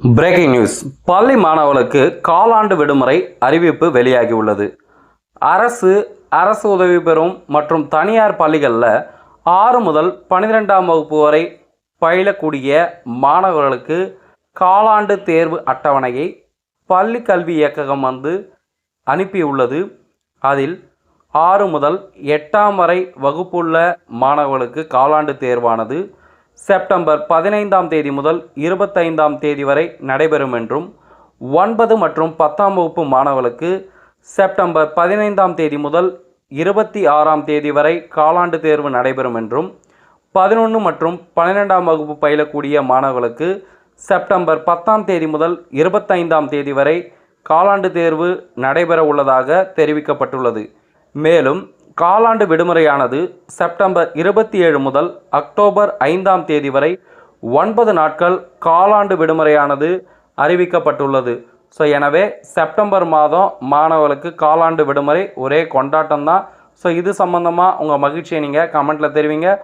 Breaking news பள்ளி மாணவர்களுக்கு காலாண்டு விடுமுறை அறிவிப்பு வெளியாகியுள்ளது. அரசு அரசு உதவி பெறும் மற்றும் தனியார் பள்ளிகளில் ஆறு முதல் பன்னிரெண்டாம் வகுப்பு வரை பயிலக்கூடிய மாணவர்களுக்கு காலாண்டு தேர்வு அட்டவணையை பள்ளி கல்வி இயக்ககம் வந்து அனுப்பியுள்ளது. அதில் ஆறு முதல் எட்டாம் வரை வகுப்புள்ள மாணவர்களுக்கு காலாண்டு தேர்வானது. செப்டம்பர் பதினைந்தாம் தேதி முதல் இருபத்தைந்தாம் தேதி வரை நடைபெறும் என்றும் ஒன்பது மற்றும் பத்தாம் வகுப்பு மாணவர்களுக்கு செப்டம்பர் பதினைந்தாம் தேதி முதல் இருபத்தி ஆறாம் தேதி வரை காலாண்டு தேர்வு நடைபெறும் என்றும் பதினொன்று மற்றும் பன்னிரெண்டாம் வகுப்பு பயிலக்கூடிய மாணவர்களுக்கு செப்டம்பர் பத்தாம் தேதி முதல் இருபத்தைந்தாம் தேதி வரை காலாண்டு தேர்வு நடைபெற உள்ளதாக தெரிவிக்கப்பட்டுள்ளது. மேலும் காலாண்டு விடுமுறையானது செப்டம்பர் இருபத்தி ஏழு முதல் அக்டோபர் ஐந்தாம் தேதி வரை ஒன்பது நாட்கள் காலாண்டு விடுமுறையானது அறிவிக்கப்பட்டுள்ளது. ஸோ எனவே செப்டம்பர் மாதம் மாணவர்களுக்கு காலாண்டு விடுமுறை ஒரே கொண்டாட்டம் தான் ஸோ இது சம்மந்தமாக உங்கள் மகிழ்ச்சியை நீங்கள் கமெண்ட்டில் தெரிவிங்க.